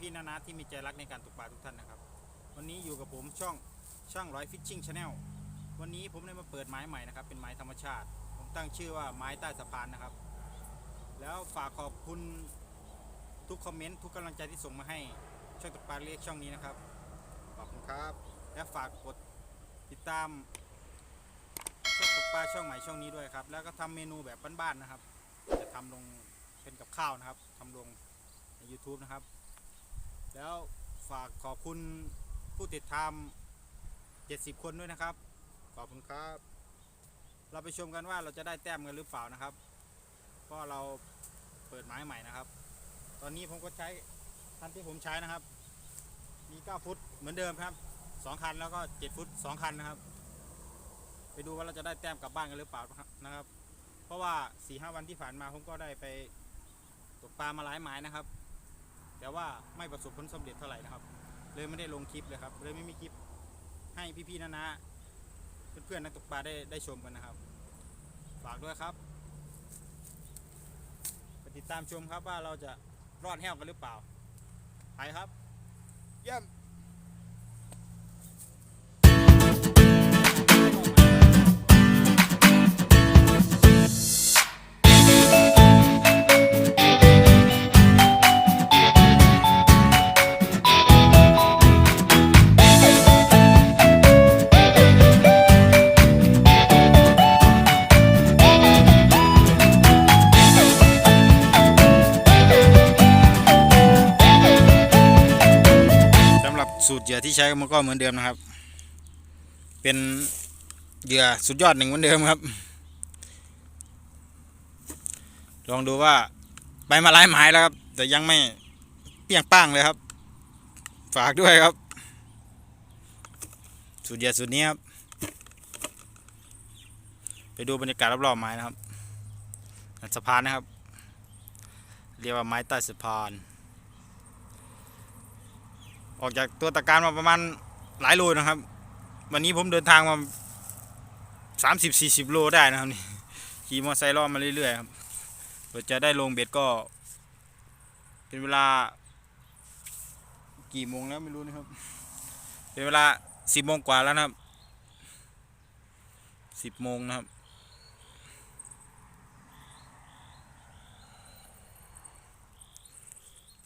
พี่ๆนานาที่มีใจรักในการตกปลาทุกท่านนะครับ วันนี้อยู่กับผมช่องช่างร้อยฟิชชิ่งชาแนลวันนี้ผมได้มาเปิดไม้ใหม่นะครับ เป็นไม้ธรรมชาติ ผมตั้งชื่อว่าไม้ใต้สะพานนะครับ แล้วฝากขอบคุณทุกคอมเมนต์ทุกกำลังใจที่ส่งมาให้ช่องตกปลาเล็กช่องนี้นะครับขอบคุณครับ และฝากกดติดตามช่องตกปลาช่องใหม่ช่องนี้ด้วยครับ แล้วก็ทำเมนูแบบบ้านๆนะครับ จะทำลงเป็นกับข้าวนะครับทำลงใน YouTube นะครับ แล้วฝากขอบคุณผู้ติดตาม 70 คนด้วยนะครับ ขอบคุณครับ เราไปชมกันว่าเราจะได้แต้มกันหรือเปล่านะครับเพราะเราเปิดไม้ใหม่นะครับ ตอนนี้ผมก็ใช้คันที่ผมใช้นะครับ มี 9 ฟุตเหมือนเดิมครับ 2 คันแล้วก็ 7 ฟุต 2 คันนะครับ ไปดูว่าเราจะได้แต้มกลับบ้านกันหรือเปล่านะครับ เพราะว่า4ีหวันที่ผ่านมาผมก็ได้ไปตกปลามาหลายหมายนะครับ แต่ว่าไม่ประสบผลสำเร็จเท่าไหร่นะครับ เลยไม่ได้ลงคลิปเลยครับ เลยไม่มีคลิปให้พี่ๆนะนะเพื่อนๆนักตกปลาได้ได้ชมกันนะครับ ฝากด้วยครับไปติดตามชมครับว่าเราจะรอดแห้วกันหรือเปล่าไปครับ เยี่ยม ที่ใช้มันก็เหมือนเดิมนะครับ เป็นเหยื่อสุดยอดหนึ่งเหมือนเดิมครับ ลองดูว่าไปมาหลายหมายแล้วครับ แต่ยังไม่เปี้ยงป้างเลยครับ ฝากด้วยครับสูตรเหยื่อสูตรนี้ครับ ไปดูบรรยากาศรอบๆไม้นะครับสะพานนะครับ เรียกว่าไม้ใต้สะพาน ออกจากตัวตะการมาประมาณหลายโลนะครับ วันนี้ผมเดินทางมาสามสิบสี่สิบโลได้นะครับนี่ขี่มอเตอร์ไซค์ล่อมาเรื่อยๆครับเพื่อจะได้ลงเบ็ดก็ เป็นเวลา กี่โมงแล้วไม่รู้นะครับ เป็นเวลาสิบโมงกว่าแล้วนะครับสิบโมงนะครับ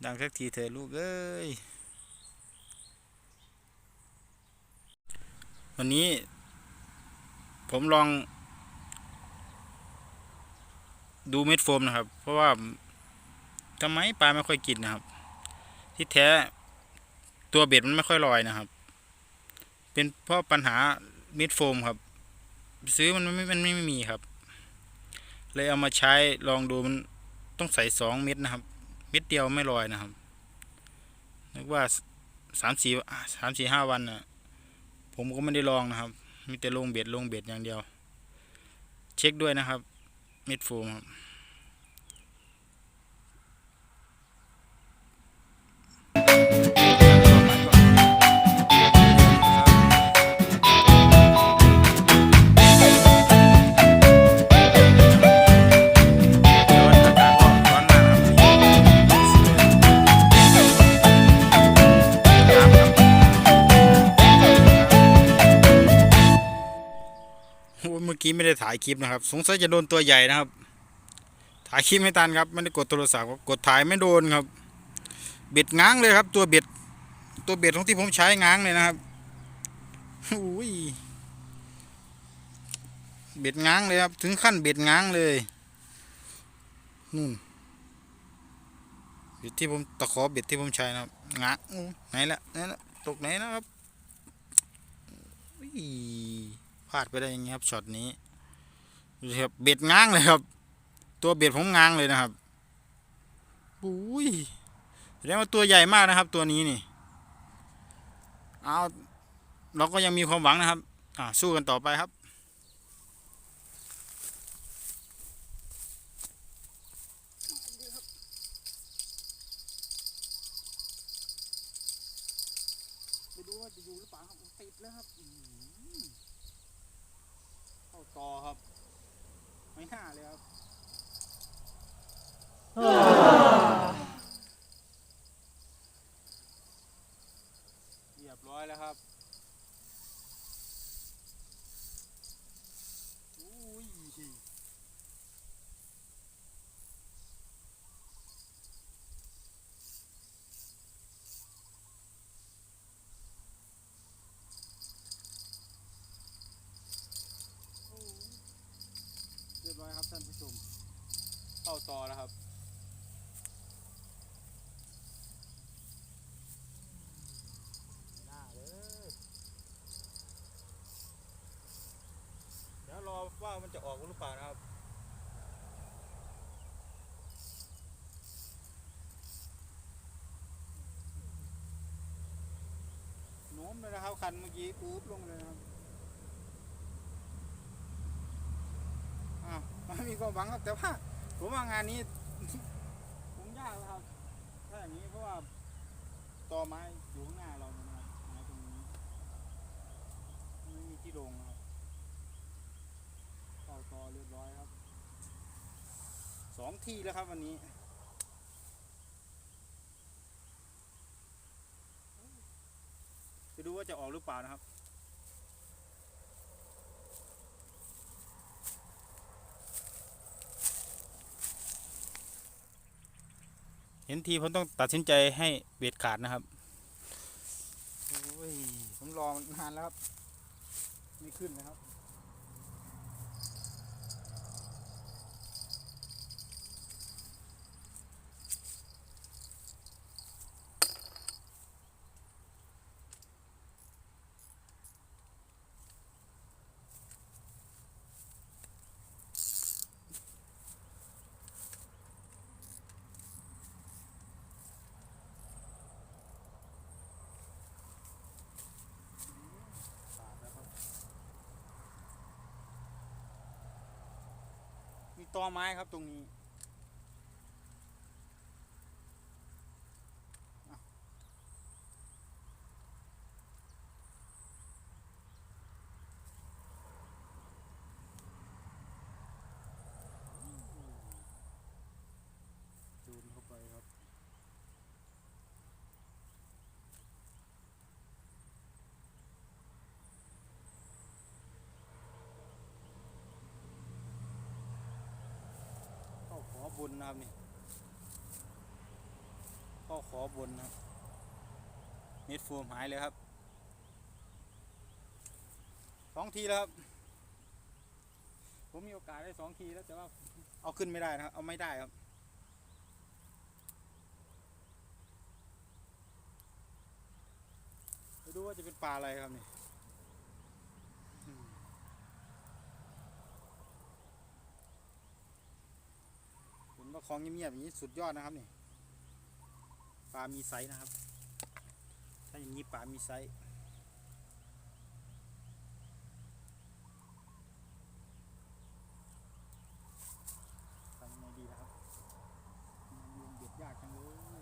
ดังสักทีเถอลูกเอ้ย วันนี้ ผมลอง ดูเม็ดโฟมนะครับ เพราะว่าทำไมปลาไม่ค่อยกินนะครับ ที่แท้ตัวเบ็ดมันไม่ค่อยลอยนะครับ เป็นเพราะปัญหาเม็ดโฟมครับ ซื้อมันไม่มันไม่มีครับ เลยเอามาใช้ลองดูมันต้องใส่สองเม็ดนะครับ เม็ดเดียวไม่ลอยนะครับนึกว่าสามสี่สามสี่ห้าวันน่ะ ผมก็ไม่ได้ลองนะครับ มีแต่ลงเบ็ดลงเบ็ดอย่างเดียว เช็คด้วยนะครับเม็ดโฟมครับ มื่อกี้ไม่ได้ถ่ายคลิปนะครับ สงสัยจะโดนตัวใหญ่นะครับ ถ่ายคลิปไม่ทันครับไม่ได้กดโทรศัพท์กดถ่ายไม่โดนครับเบ็ดง้างเลยครับ ตัวเบ็ดตัวเบ็ดของที่ผมใช้ง้างเลยนะครับอุ้ยเบ็ดง้างเลยครับ ถึงขั้นเบ็ดง้างเลยนู่นเบ็ดที่ผมตะขอเบ็ดที่ผมใช้นะครับง้างไหนละไหนละตกไหนนะครับอุ้ย ลาดไปได้ยังไงครับช็อตนี้ดูครับเบ็ดง้างเลยครับ ตัวเบ็ดผมง้างเลยนะครับอุ้ยแสดงว่าตัวใหญ่มากนะครับ ตัวนี้นี่เอาเราก็ยังมีความหวังนะครับ อ่าสู้กันต่อไปครับ ไปดูว่าจะอยู่หรือเปล่าครับติดแล้วครับ เข้าต่อครับ ไม่น่าเลยครับาต่อแล้วครับ หน้าเลย เดี๋ย ว่ามันจะออกหรือเปล่านะครับ โน้มเลยนะครับ คันเมื่อกี้ปุ๊บลงเลยนะครับอ่าวมันมีความหวังครับ แต่ว่าผมว่างานนี้ ผมยากนะครับ ถ้าอย่างนี้เพราะว่าต่อไม้อยู่ข้างหน้าเราเนี่ยนะครับไม้ตรงนี้ไม่มีที่ลงนะครับเข้าตอเรียบร้อยครับ สองที่แล้วครับวันนี้จะดูว่าจะออกหรือเปล่านะครับเห็นทีผมต้องตัดสินใจให้เบ็ดขาดนะครับโอ้ยผมรอนานแล้วครับ ไม่ขึ้นนะครับ ขาดแล้วครับ มี ตอไม้ครับตรงนี้อะจูนเข้าไปครับ เข้าขอบุญนะครับนี่ข้าขอบุญนะครับเม็ดโฟมหายเลยครับสองทีแล้วครับ ผมมีโอกาสได้สองทีแล้วแต่ว่าเอาขึ้นไม่ได้นะครับ เอาไม่ได้ครับ ไปดูว่าจะเป็นปลาอะไรครับนี่อืม เห็น ว่าคลองเงียบๆอย่างนี้สุดยอดนะครับนี่ปลามีไซส์นะครับ ถ้าอย่างนี้ปลามีไซส์ทำยังไงดีนะครับมันลงเด็ดยากจังเลย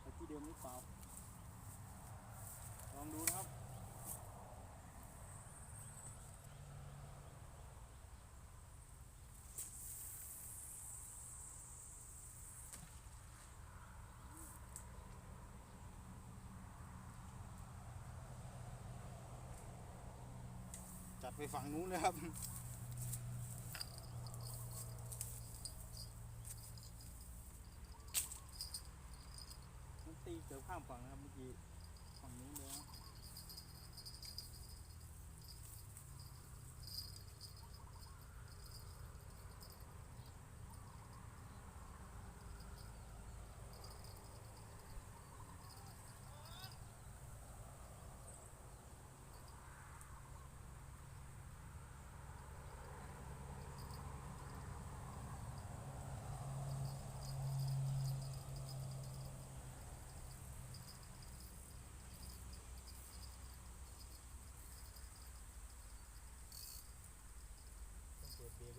ไปที่เดิมหรือเปล่าลองดูนะครับ จัดไปฝั่งนู้นนะครับตีเกือบข้ามฝั่งนะครับเมื่อกี้ฝั่งนู้นเลยนะ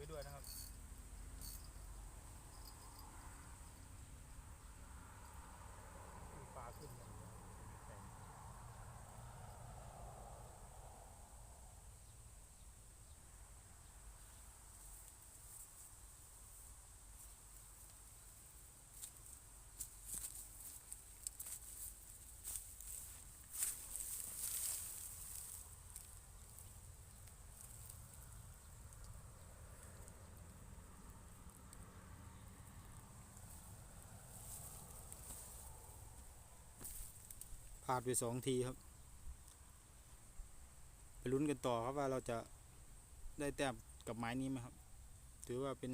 ดเบรกไว้ด้วยนะครับ มีปลาขึ้นอย่างเดียวแต่ พลาดไปสองทีครับ ไปลุ้นกันต่อครับว่าเราจะได้แต้มกับไม้นี้ไหมครับ ถือว่าเป็น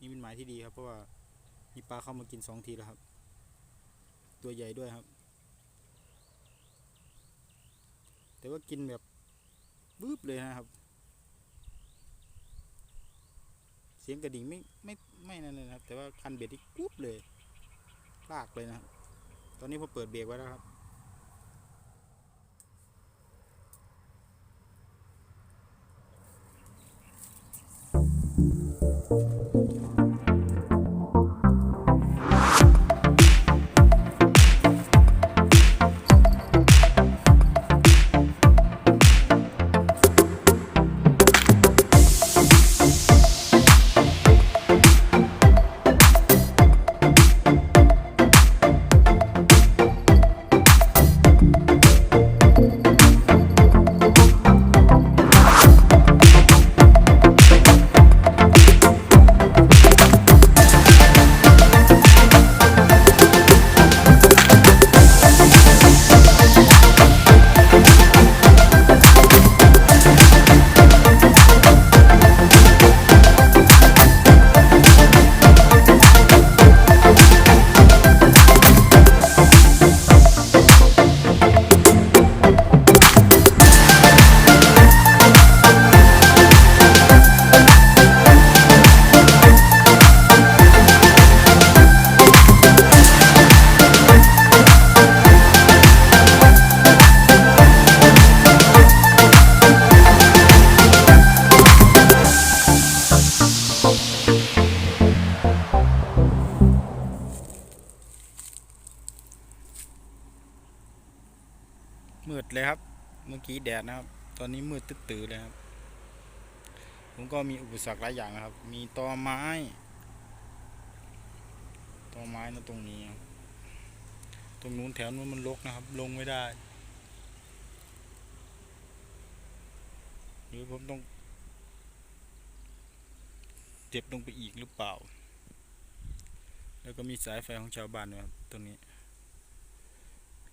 นี่เป็นหมายที่ดีครับ เพราะว่ามีปลาเข้ามากินสองทีแล้วครับ ตัวใหญ่ด้วยครับ แต่ว่ากินแบบบึ๊บเลยนะครับ เสียงกระดิ่งไม่ไม่ไม่นั่นเลยนะครับ แต่ว่าคันเบ็ดที่กุ๊บเลยลากเลยนะครับ ตอนนี้ผมเปิดเบรกไว้แล้วครับ ดเลยครับ เมื่อกี้แดดนะครับ ตอนนี้มืดตื้อเลยครับ ผมก็มีอุปสรรคหลายอย่างนะครับ มีตอไม้ ตอไม้นะตรงนี้ ตรงนู้นแถวนู้นมันรกนะครับ ลงไม่ได้ หรือผมต้องเจ็บลงไปอีกหรือเปล่า แล้วก็มีสายไฟของชาวบ้านด้วยครับตรงนี้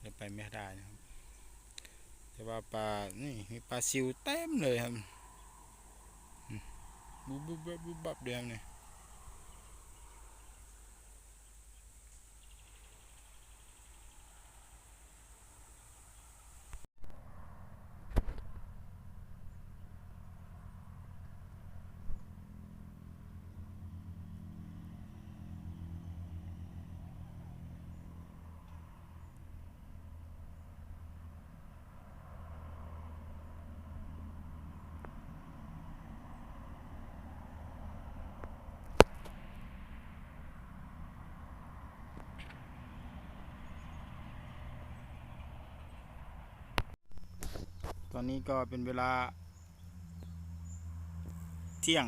เราไปไม่ได้นะครับ แต่ว่าปลา นี่มีปลาซิวเต็มเลยครับบุบบุบบับบุบบับเดียวเนี่ย ตอนนี้ก็เป็นเวลา เที่ยง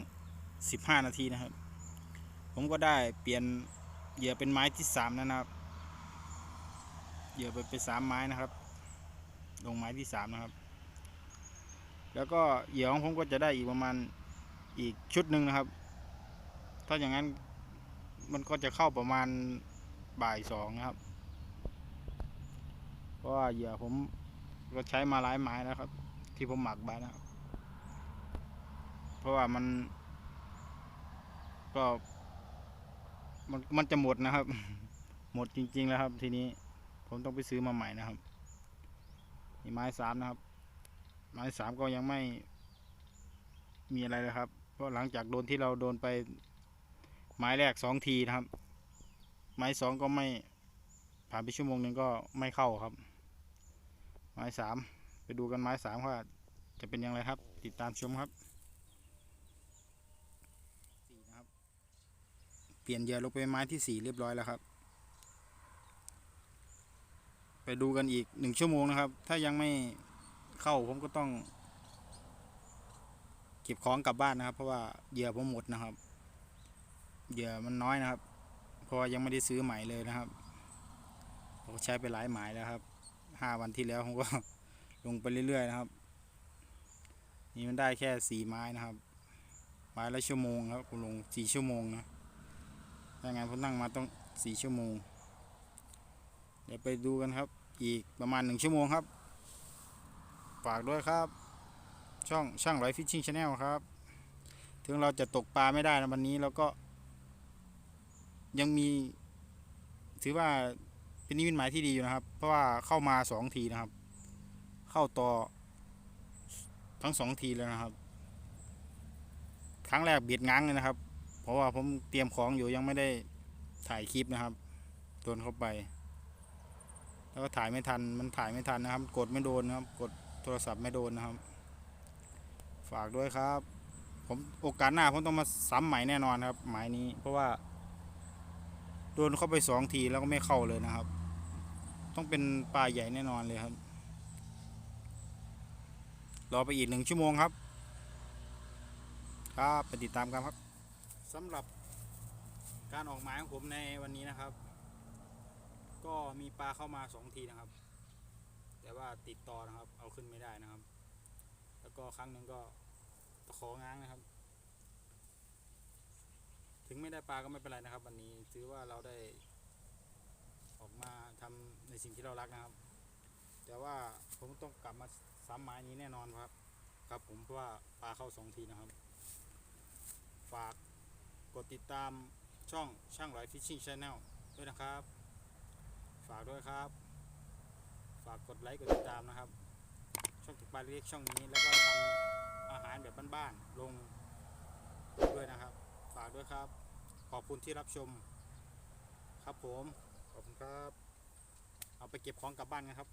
15 นาทีนะครับ ผมก็ได้เปลี่ยนเหยื่อเป็นไม้ที่สามนะครับ เหยื่อไปเป็นสามไม้นะครับ ลงไม้ที่สามนะครับ แล้วก็เหยื่อของผมก็จะได้อีกประมาณอีกชุดหนึ่งนะครับ ถ้าอย่างนั้นมันก็จะเข้าประมาณบ่ายสองนะครับ เพราะว่าเหยื่อผม ก็ใช้มาหลายไม้แล้วครับ ที่ผมหมักไว้นะครับ เพราะว่ามัน ก็ มันมันจะหมดนะครับ หมดจริง ๆ แล้วครับ ทีนี้ ผมต้องไปซื้อมาใหม่นะครับนี่ไม้สามนะครับ ไม้สามก็ยังไม่มีอะไรเลยครับ เพราะหลังจากโดนที่เราโดนไปไม้แรกสองทีนะครับ ไม้สองก็ไม่ผ่านไปชั่วโมงหนึ่งก็ไม่เข้าครับ ไม้สามไปดูกันไม้สามว่าจะเป็นอย่างไรครับ ติดตามชมครับสี่นะครับ เปลี่ยนเหยื่อลงไปไม้ที่สี่เรียบร้อยแล้วครับ ไปดูกันอีกหนึ่งชั่วโมงนะครับ ถ้ายังไม่เข้าผมก็ต้อง เก็บของกลับบ้านนะครับ เพราะว่าเหยื่อผมหมดนะครับเหยื่อมันน้อยนะครับ เพราะยังไม่ได้ซื้อใหม่เลยนะครับผมใช้ไปหลายหมายแล้วครับ ห้าวันที่แล้วผมก็ลงไปเรื่อยๆนะครับ นี่มันได้แค่สี่ไม้นะครับไม้ละชั่วโมงครับผมลงสี่ชั่วโมงนะถ้างั้นผมนั่งมาต้องสี่ชั่วโมง เดี๋ยวไปดูกันครับ อีกประมาณหนึ่งชั่วโมงครับ ฝากด้วยครับ ช่องช่างไรฟิชชิ่งชาแนลครับ ถึงเราจะตกปลาไม่ได้นะวันนี้เราก็ ยังมีถือว่า เป็นนิมิตหมายที่ดีอยู่นะครับ เพราะว่าเข้ามาสองทีนะครับ เข้าต่อทั้งสองทีแล้วนะครับ ครั้งแรกเบียดง้างเลยนะครับ เพราะว่าผมเตรียมของอยู่ยังไม่ได้ถ่ายคลิปนะครับโดนเข้าไป แล้วก็ถ่ายไม่ทันมันถ่ายไม่ทันนะครับ กดไม่โดนนะครับ กดโทรศัพท์ไม่โดนนะครับ ฝากด้วยครับ ผมโอกาสหน้าผมต้องมาซ้ำใหม่แน่นอนครับ หมายนี้เพราะว่าโดนเข้าไปสองทีแล้วก็ไม่เข้าเลยนะครับ ต้องเป็นปลาใหญ่แน่นอนเลยครับ รอไปอีกหนึ่งชั่วโมงครับ ครับไปติดตามกันครับสำหรับการออกหมายของผมในวันนี้นะครับ ก็มีปลาเข้ามาสองทีนะครับ แต่ว่าติดต่อนะครับ เอาขึ้นไม่ได้นะครับ แล้วก็ครั้งหนึ่งก็ตะของ้างนะครับ ถึงไม่ได้ปลาก็ไม่เป็นไรนะครับ วันนี้ถือว่าเราได้ ออกมาทำในสิ่งที่เรารักนะครับ แต่ว่าผมต้องกลับมาซ้ำไม้นี้แน่นอนครับ ครับผมเพราะว่าปลาเข้าสองทีนะครับ ฝากกดติดตามช่องช่างหลอยฟิชชิ่งชาแนลด้วยนะครับ ฝากด้วยครับ ฝากกดไลค์กดติดตามนะครับ ช่องตกปลาเล็กช่องนี้แล้วก็ทำอาหารแบบบ้านๆลงด้วยนะครับ ฝากด้วยครับ ขอบคุณที่รับชม ครับผม ขอบคุณครับ เอาไปเก็บของกลับบ้านกันครับ